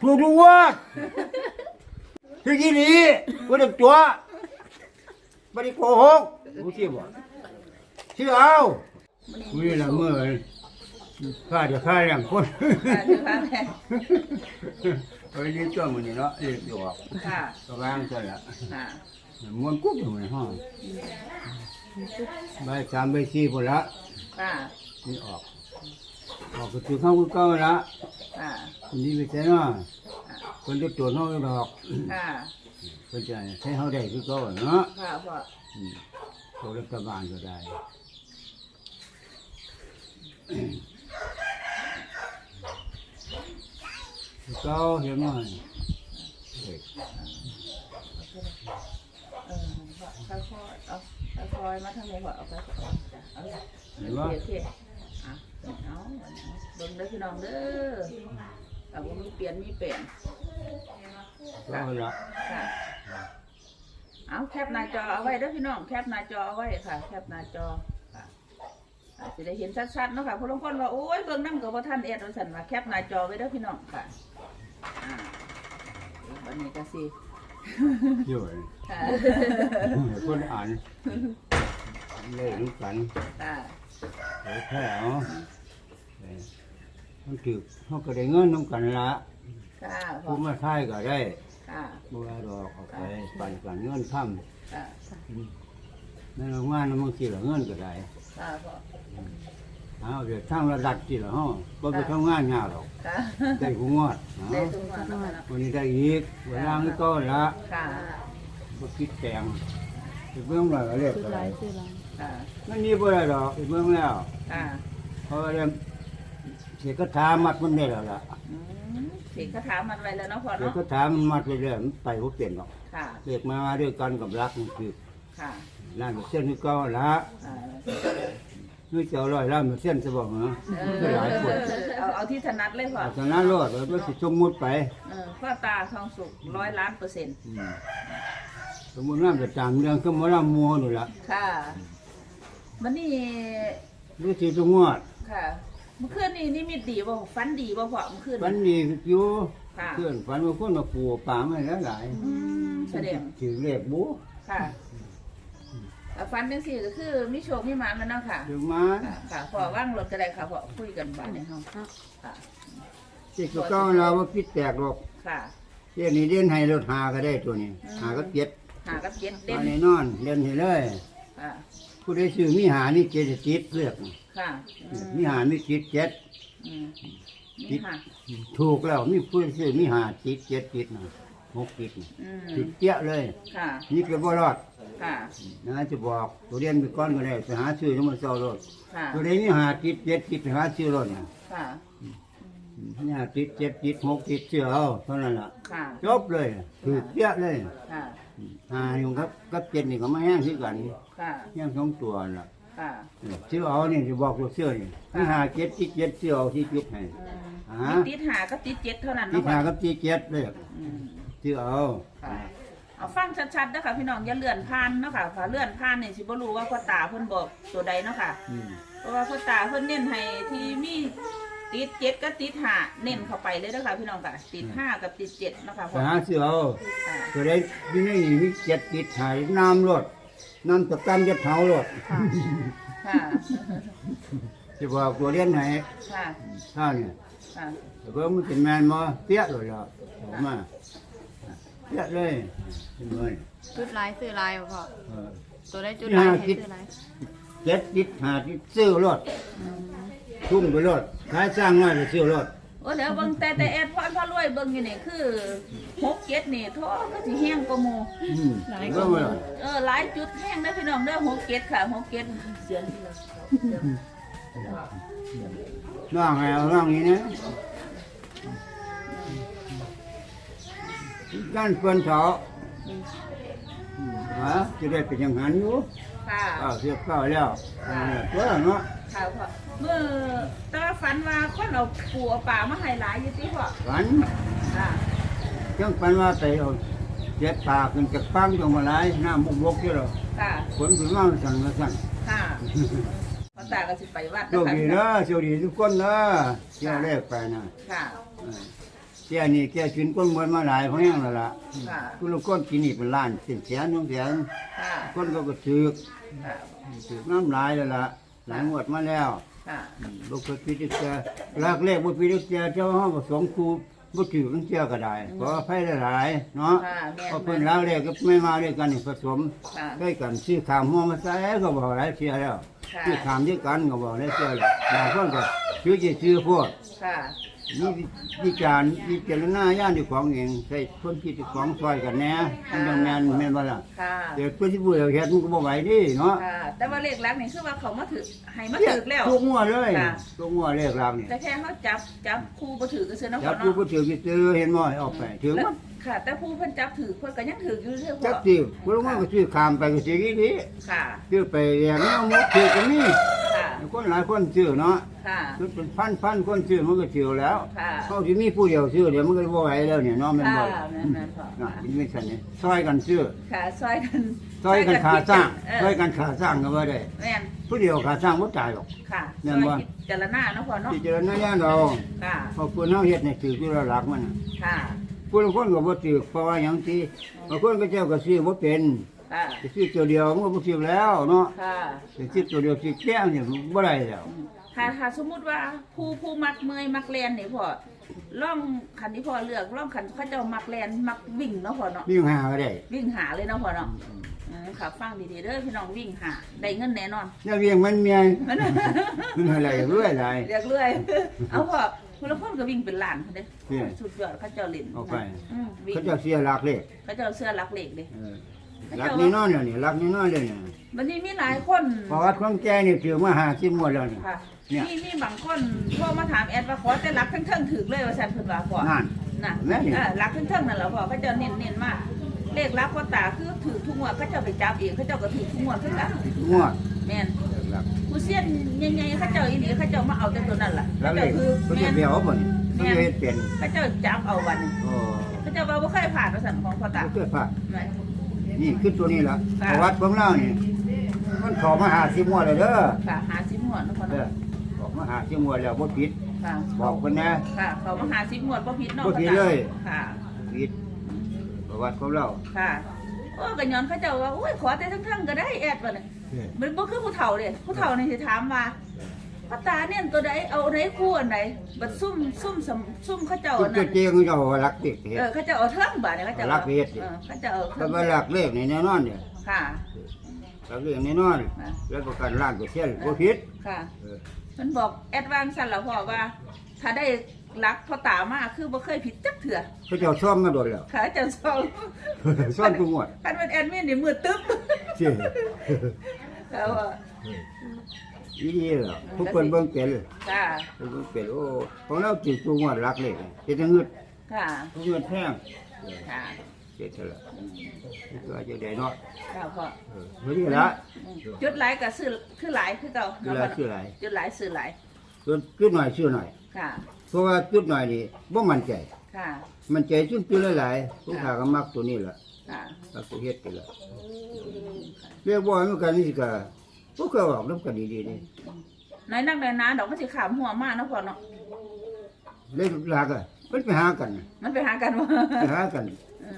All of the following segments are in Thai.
ถูกทุกงวดคือกี่นี้บ่ได้ตัวบ่ได้โกหกรู้สิบ่เชื่อเอานี่ละเมื่อข้าจะฆ่าเลี้ยงคนค่ะคือพระแม่เอ้ยนี่ตัวมันนี่เนาะเรียกอยู่ออกค่ะก็วางซะละค่ะม้วนกุ๊บอยู่ในห้องใบสามใบสี่พุ่นละค่ะนี่ออก ออกก็คือเข้าคือเก่าละค่ะอันนี้ไม่ใช่เนาะคนจะตัวจเฮาดอกค่ะเพิ่นจะให้เฮาได้คือเก่าเนาะค่ะพ่ออืมตัวรัฐบาลก็ได้คือเก่าเห็นไหมเฮ้ยเออพ่อค่อยๆเอาค่อยๆมาทางนี้พ่อเอาไปเอาจ้ะเอาละโอเคโอเคอะเอาเบิ่ งเด้อพี่น้องเด้อเอาบ่มีเปลี่ยนมีเปลี่ยนเก่าละค่ะเอาแคปหน้าจอเอาไว้เด้อพี่น้องแคปหน้าจอเอาไว้ค่ะ แคปหน้าจอค่ะอาจจะได้เห็นชัดๆเนาะค่ะเพราะบางคนว่าโอ้ยเบิ่งน้ำกับว่าท่านเอ็ดว่าสันว่าแคปหน้าจอไว้เด้อพี่น้องค่ะอ่าวันนี้ก็สิอยู่ค่ะคนอ่านเลยรู้กันค่ะเผยแพร่เอาเออ มันถือเขาก็ได้เงินน้ำกันละค่ะพ่อผู้มาท้ายก็ได้ค่ะบัวดอกเอาไปปั่นกันเงินค่ค่ะำนั่นเรางานน้ำมันกี่ละเงินก็ได้ค่ะพ่อเอาเดี๋ยวทางระดับที่ละห้องบ่ไปทำงานยากหรอกค่ะได้กูงอดเอาได้ทุกวันแล้วค่ะวันนี้ได้อีกเวลานี้ก็ละค่ะบ่คิดแต่งไปเบื้องหลังเรียกอะไรค่ะมันนี่บ่ได้ดอกไปเบื้องแล้ว ค่ะเพราะว่าเรื่อง เสียก็ถามัดมันได้แล้วล่ะอืมสิคาถามันไว้แล้วเนาะพ่อเสียเนาะก็ถามันมัดไปเรื่อยมันไปบ่เปลี่ยนหรอกค่ะ เรียกมาด้วยกันกับรักมันคือค่ะล้านเปอร์เส้นที่เก่าละอ่านี่เจ้าร้อยล้านเปอร์เส้นต์จะบอกเหรอเอก็หลายคนอเอาเอาที่ถนัดเลยพ่ออาจารย์รอดแล้วก็สิสมมุติไปเออพ่อตาทองสุกร้อยล้านเปอร์เซ็นต์อืมสมมุติว่าไปตามเรื่องก็มาละมัวนี่ล่ะค่ะมันนี่รู้สิทุกงวดค่ะ เมื่อคืนนี่นี่มีดีบ่ฟันดีบ่พ่อเมื่อคืน ฝันดีอยู่ค่ะ เพื่อนฝันว่าคนมาปลูกป่ามาแล้วหลายอืมแสดง ถือเลขบุค่ะแต่ฟันจังซี่ก็คือมีโชคมีหมานแล้วเนาะค่ะ ถือมาค่ะค่ะพ่อว่างรถก็ได้ค่ะพ่อคุยกันบ้านในห้องค่ะที่ก็เก่าเราว่าคิดแตกหรอกค่ะเที่ยนี้เด่นให้รถหาก็ได้ตัวนี้ อืม หาก็เจ็ดหากับเจ็ดเด่มานในนอนเด่นให้เลย ค่ะ ผู้ใดซื้อมีหานี่เจ็ดจิตเลือก ค่ะอืมมีหามีจิตเจ็ด อืมนี่ค่ะ ถูกแล้วมีผู้ซื้อมีหาจิตเจ็ดจิตนะหกจิตน่ะอืมจิตเจี๊ยเลย ค่ะ นี่ก็บ่รอดค่ะ นะจะบอกตัวเรียนไปก้อนก็ได้ไปหาซื้อแล้วมันเศร้ารถค่ะ ตัวใดมีหาจิตเจ็ดจิตไปหาซื้อรถเนี่ยค่ะนี่หาจิตเจ็ดจิตหกจิตเชื่อเอาเท่านั้นล่ะค่ะ จบเลยถูกเจี๊ยเลยค่ะ หาอยู่กับกับเจ็ดนี่ก็มาแห้งคือกันค่ะ แห้งสองตัวน่ะ ค่ะเชื่อเอานี่จะบอกตัวเชื่อนี่มีหาเจ็ดจิตเจ็ดเชื่อเอาที่จิตให้อืมอ่ามีติดหาก็ติดเจ็ดเท่านั้นที่เนาะหาค่ะกับจิตเจ็ดเลยอืมเชื่อเอาค่ะเอาฟังชัดๆนะคะพี่น้องอย่าเลื่อนผ่านเนาะค่ะถ้าเลื่อนผ่านนี่สิบ่รู้ว่าพ่อตาเพิ่นบอกตัวใดเนาะค่ะ อืมเพราะว่าพ่อตาเพิ่นเน้นให้ที่มีติดเจ็ดกับติดห้าเน้นเข้าไปเลยเด้อค่ะพี่น้องค่ะติดห้ากับติดเจ็ดเนาะค่ะไปพ่อหาเชื่อเอาค่ะตัวใดที่นี่มีเจ็ดจิตหายน้ำรถ น้ำตะกันจะเผารถค่ะ จะบอกตัวเรียนไหนค่ะ ท่าเนี่ยค่ะ แต่ก็มันเป็นแมนมาเตี้ยเลยล่ะออกมาเตี้ยเลยเป็นเงินจุดลายซื้อลายบ่พ่อเออ ตัวได้จุดลายให้ซื้อลายเจ็ดจิตหาจิตซื้อรถทุ่มไปรถขายสร้างน้อยไปซื้อรถ โอ้แล้วเบิ่งแต่แต่แอดพรพ่อรวยเบิ่งอยู่นี่คือหกเจ็ดนี่ท้อก็สิแห้งกว่าหมู่อืมก็มาเออหลายจุดแห้งเด้อพี่น้องเด้อหกเจ็ดค่ะหกเจ็ดเสียงที่เราน้องไงเอาน้องนี้นะด้านเปิ้นเถาะอืมฮะจะได้เป็นอย่างนั้นอยู่ค่ะ อ้าวเสียบเข้าแล้วเออตัวเนาะค่ะพ่อ เมื่อตาฝันว่าคนเอาปูเอาปลามาให้หลายอยู่ติพ่อฝันค่ะจังปันว่าไปเอาเจ็บปากขึ้นจากฟังจงมาหลายน้ำบุกบกอยู่หรอค่ะฝนถึงมาสั่งมาสั่งค่ะพ่อตาก็สิไปวัดโชคดีนะโชคดีทุกคนนะเที่ยวแรกไปนะค่ะเออแกนี่แกกินก้นมวยมาหลายเพราะยังนั่นล่ะค่ะกูลูกก้นกินนี่เป็นล้านเป็นแสนน้องแสนค่ะก้นก็ก็ถือกค่ะถือกน้ำหลายแล้วล่ะหลายงวดมาแล้ว ค่ะลูกก็พิจารณาลากเลขบ่พิจารณาเจ้าห้องผสมครูบ่ถือกันเที่ยวก็ได้ขออภัยหลายๆเนาะค่ะแม่นเพราะเพิ่นลากเลขก็ไม่มาด้วยกันนี่ผสมค่ะด้วยกันซื้อขามหัวมาใส่ก็บอกหลายเที่ยแล้วค่ะ ซื้อขามด้วยกันก็บอกหลายเที่ยแล้วบางคนก็ซื้อจะซื้อพวกค่ะ นี่วิจารณ์วิจารณญาณที่ของเองใส่คนคิดที่ของซอยกันแหน่มันยังแม่นแม่นบ่ล่ะค่ะเดี๋ยวเพิ่นสิบ่เฮ็ดมันก็บ่ไหวดิเนาะค่ะ แต่ว่าเลขหลักนี่คือว่าเขามาถือให้มาถือแล้ว ทุกงวดเลยค่ะ ทุกงวดเลขราวนี่แต่แค่เขาจับจับครูบ่ถือก็ซื้อน้ำจัเขาบผู้เนาะบ่ถือสิซื้อเห็นบ่ออกไปถึงแล้วมัน ค่ะ แต่ผู้เพิ่นจับถือเพิ่นก็ยังถืออยู่เรื่อยๆจัพ่กอสิผู้ลงมาก็ซื้อขามไปก็สิอีหลีค่ะซื้อไปอย่างนี้เอาหมดถือก็มีค่ะคนหลายคนซื้อเนาะค่ะ คือเป็นพันพันคนซื้อมันก็ซื้อแล้วค่ะ เขาสิมีผู้เดียวซื้อเดี๋ยวมันก็บ่ไหวแล้วเนี่ยเนาะแม่นค่ะบ่ล่ะแม่นแม่นพ่อน่ะมันไม่ซั่นนี่ซอยกันซื้อค่ะซอยกันซอยกันขาสร้างเอซอยอกันขาสร้างก็บ่ได้แม่นผู้เดียวขาสร้างบ่ตายหรอก ค่ะแม่ซนอยบ่พิจารณาเนาะพ่อเนาะพิจารณญาณเอาค่ะ เพราะคนเฮาเฮ็ดนี่ถือที่เราหลักมันน่ะ ค่ะ ผู้ลางคนก็บ่ถือเพราะว่าหยังที่บางคนก็เจ้าก็ซื้อบ่เป็นค่ะสิซื้อตัวเดียวมันก็บ่ซื้อแล้วเนาะค่ะสิซื้อตัวเดียวสิแก้งนี่บ่ได้แล้วถ้าถ้าสมมุติว่าผู้ผู้มักเมอยมักแลนนี่พ่อล่องคันที่พ่อเลือกล่องคันเขาเจ้ามักแลนมักวิ่งเนาะพ่อเนาะมีหาก็ได้วิ่งหาเลยเนาะพ่อเนาะอืมค่ะฟังดีๆเด้อพี่น้องวิ่งหาได้เงินแน่นอน อย่าเวียงมันเมียมันมันอะไรเรื่อยหลาย เรียกเรื่อย เอาพ่อ คุณละคนก็วิ่งเป็นล้านเขาเด้เนี่ย สุดยอดเขาเจ้าเล่นเอาไปอืมวิ่งเขาเจะเสียหลักเลยเขาเจ้าเสื้อรักเหล็กเด้ เออหลักนี่นอนแล้วนี่หลักนี่นอนเลยนี่วันนี้มีหลายคนเพราะว่าของแกนี่ถือมาหาสิหมดแล้วนี่ ค่ะเนี่ย มีมีบางคนโทรมาถามแอดว่าขอแต่รักทั้งเทิงถึกเลยว่าฉันเพิ่นว่าพ่อนั่น น่ะแม่นี่ เออรักทั้งเทิงนั่นแหละพ่อเขาเจ้าเน้นเน้นๆมากเลขรักพ่อตาคือถือทุกงวดเขาเจ้าไปจับเองเขาเจ้าก็ถือทุกงวดคือกันงวด แม่นห ลักผู้เสียนใหญ่ๆเขาเจ้าอีนี่เขาเจ้ามาเอาแต่ตัวนั้นล่ะหลัเขากเลเจ้ายคือเขาแม่จะนเบี้ยวบ่นี่เขาจะเฮ็ดเป็นเขาเจ้าจับเอาวันนี้โอ้เขาเจ้าว่าบ่เคยผ่านว่าซั่นของพ่อตาเขาเกิดพลาดแม่นนี่คือตัวนี้ล่ะค่ะประวัติของเรานี่มันเข้ามาหาสิหมดแล้วเด้อค่ะหาสิบหมวดเนาะพ่อเด้อเนาะออกมาหาสิหมดแล้วบ่ผิดค่ะบอกเพิ่นนะค่ะเขามาหาสิบหมวดบ่ผิดเนาะบ่ผิดพ่อตาเลยค่ะผิดประวัติของเราค่ะโอ้ก็ย้อนเขาเจ้าว่าโอ้ยขอแต่ทั้งๆก็ได้แอดว่าเนี่ย มันบ่คือผู้เฒ่าเด้ผู้เฒ่านี่สิถามว่าพ่อตาเนี่ยตัวใดเอาไหนคู่อันไหนบัดซุ่มซุ่มสำซุ่มเขาเจ้าจุอัดนเจนั้นเจงเจ้ารักเด็กเฮ็ด เออเขาเจ้าเอาเทิงบาดเนี่ยเขาเจ้ารักเฮ็ดดิ ออเขาเจ้าเอาเทิถ้างว่ารักเลขนี่แน่นอนเนี่ยค่ะ รักเลขแน่นอนค่ะแล้วประกันล้านเปอร์เซ็นต์บ่ผิดค่ะเออมันบอกแอดวานซ์สั่นแล้วพ่อว่า ถ้าได้รักพ่อตามาคือบ่เคยผิดจักเถื่อเขาเจ้าซ่อมมาโดนแล้ว ค่ะเจ้าสองซ่อมทุกงวดคันเป็นแอดมินนี่มือตึ๊บ เชี่ย แล้วว่าอีนี่ล่ะทุกคนเบิ่งเป็นค่ะเบิ่งเป็นโอ้ของเราจิทุกงวดรักเลขเฮ็ดให้เงิดค่ะทุกเงินแพงค่ะเฮ็ดเท่าไหร่ก็จะได้เนาะค่ะพ่อเออเฮ้ยนี่ละอืมจุดหลายก็ซื้อคือหลายคือเก่าคือหลายคือหลายจุดหลายซื้อหลายจุดจุดหน่อยชื่อหน่อยค่ะเพราะว่าจุดหน่อยนี่บ่มั่นใจค่ะ มั่นใจจุดจุดหลายๆผู้ขาก็มักตัวนี้ล่ะ ค่ะมักตัวเฮ็ดกันล่ะเรียกว่ามันกันนี่สิก็บ่เคยออกนำกันดีๆนี่น้อยนักน้อยหนาดอกมันสิขามหัวมากเนาะพ่อเนาะเลยหลักอะมันไปหากันมันไปหากันว่า ไปหากัน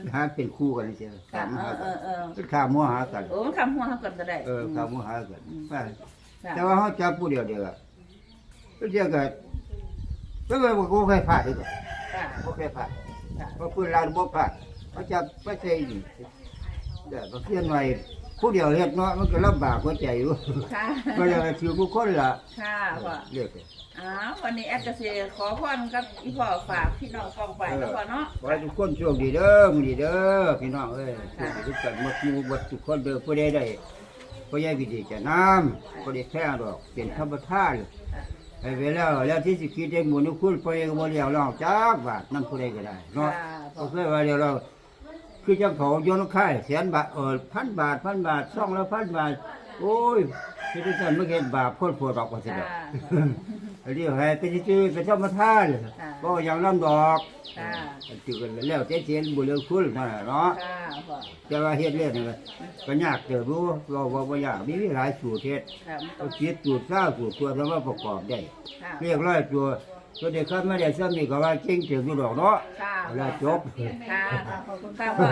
ไปหาเป็นคู่กันเสียค่ะตามเอหาอเอกันอเออเป็นข้ามัวหากัน โอ้มันขามหัวเฮากันก็ได้เออข้ามัวหากันไปค่ะแต่ว่าเขาจับผู้เดียวเดียวอะก็เดียวกันก็เลยบอกว่าใครพลาดดีกว่าค่ะบ่เคยพลาดค่ะเพราะปืนลานบ่พลาด เขาจับไปใช่ดิแต่บางทีหน่อยผู้เดียวเฮ็ดเนาะมันก็ลำบากหัวใจอยู่ค่ะ ก็เลยถือผู้คนล่ะค่ะพ่อเรียกเลยอ้าววันนี้แอดจะสิขอพรกับอีพ่อฝากพี่น้องกองไปแล้วพ่อเนาะ ขอให้ทุกคนโชคดีเด้อมื้อนี้เด้อพี่น้องเอ้ยโชค่ะคดีทุกคนหมดหมู่หมดทุกคนเด้อผู้ใดได้ผู้ใหญ่พิธีจะน้ำผู้ใดแท้ดอกเป็นธรรมทานให้เวลาแล้วที่สิคิดได้หมู่นุคุณผู้ใดก็บ่เลี้ยวรองจักบาทนำผู้ใดก็ได้เนาะ ค่ะพ่อ ก็เคยว่าเดี๋ยวเรา คือจังเขาโยนค่ายแสนบาทเออพันบาทพันบาทสองละพันบาท โอ้ยที่ที่ท่านไม่เห็นบาปคนปวดออกมาสิดอกเรียกให้เป็นชื่อเป็นธรรมทานก็อย่างลำดอกค่ะจืดแล้วเจ๊เสียนบุเรื่องคุณนั่นแหละเนาะค่ะพ่อแต่ว่าเฮ็ดเรื่องนี่ก็ยากเติบรู้เราว่าบ่ยากมีหลายสูตรเฮ็ดค่ะมันต้ก็องคิดสูตรเศร้าสูตรตัวแล้วมาประกอบได้ค่ะเรียกร้อยตัว ตัวเด็กขึ้นมาได้ซ้ำนี่ก็ว่าเก่งเถึงอยู่ดอกเนาะค่ะ เวลาจบ ค่ะขอบคุณค่ะพ่อ